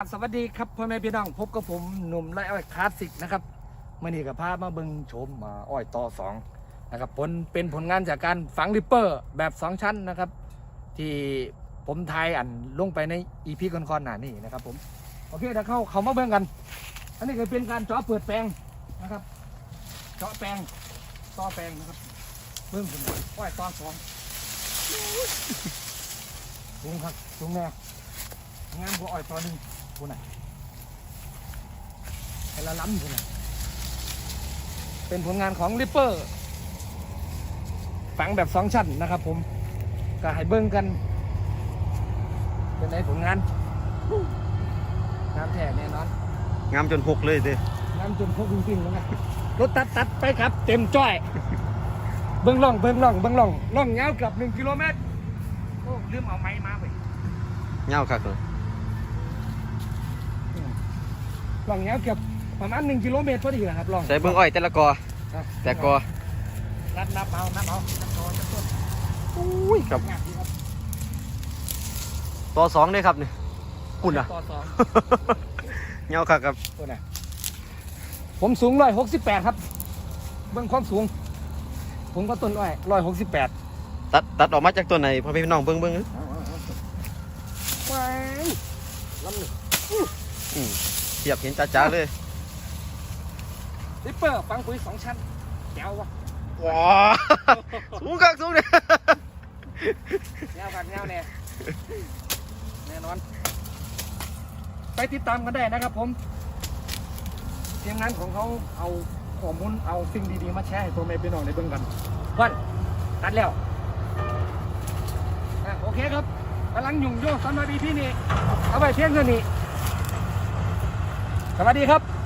สวัสดีครับพ่อแม่พี่น้องพบกับผมหนุ่มไรอ้อยคลาสสิกนะครับมื่อนี้กับพาพมาเบิงโฉมมาอ้อยต่อสองนะครับผลเป็นผลงานจากการฝังริปเปอร์แบบสองชั้นนะครับ ที่ผมทายอันลงไปในอีพีก่อนๆหน้านี่นะครับผมโอเคถ้าเข้าเขามาเบิ่งกัน อันนี้ก็เป็นการเจาะเปิดแปลงนะครับ เจาะแปลงต่อแปลงนะครับเบิ่งผมอ้อยต่อสองลุงครับลุงแน่งานบัวอ้อยต่อหนึ่ง กูน่ะไอ้ละล้ำกูน่ะเป็นผลงานของริปเปอร์ฝังแบบสองชั้นนะครับผมก็ให้เบิ้งกัน เป็นไงผลงานงานแท้แน่นอนงามจนหกเลยเด้งานจนพวกจริงๆแล้วนะรถตัดตัดไปครับ เต็มจ้อย เบิ้งล่องเบิ้งล่องเบิ้งล่องล่องยาวเกือบหนึ่งกิโลเมตรโอ้ลืมเอาไม้มาไปเงาคักเลย ล่องยาวเกือบประมาณหนึ่งกิโลเมตรพอดีแหละครับล่องใส่เบิ่งอ้อยแต่ละกอครับแต่กอนับนับเอานับเอานับเอานับต้นอุ้ยครับงานดีครับ ต่อสองเลยครับนี่คุณอะ ต่อสองเงาคักครับคุณอะผมสูงร้อยหกสิบแปดครับ เบื้องความสูง ผมก็ต้นร้อยร้อยหกสิบแปดตัดตัดออกมาจากตัวไหนพ่อพี่น้องเบิ่งเบิ่งว้ายลำหนึ่งอืม เทียบเห็นจ้าๆเลยริปเปอร์ฟังปุ๋ยสองชั้นแก้ววะว้าสูงคักสูงเลยแนวกันแนวแน่แน่นอน ไปติดตามกันได้นะครับผมทีมงานของเขาเอาข้อมูลเอาสิ่งดีๆมาแชร์ให้ตัวแม่พี่น้องได้เบิ่งกันเพื่อนตัดแล้วอะโอเคครับกำลังยุ่งโยกสำหรับอีพี่นี้เอาไปเพียงเท่านี้ สวัสดีครับ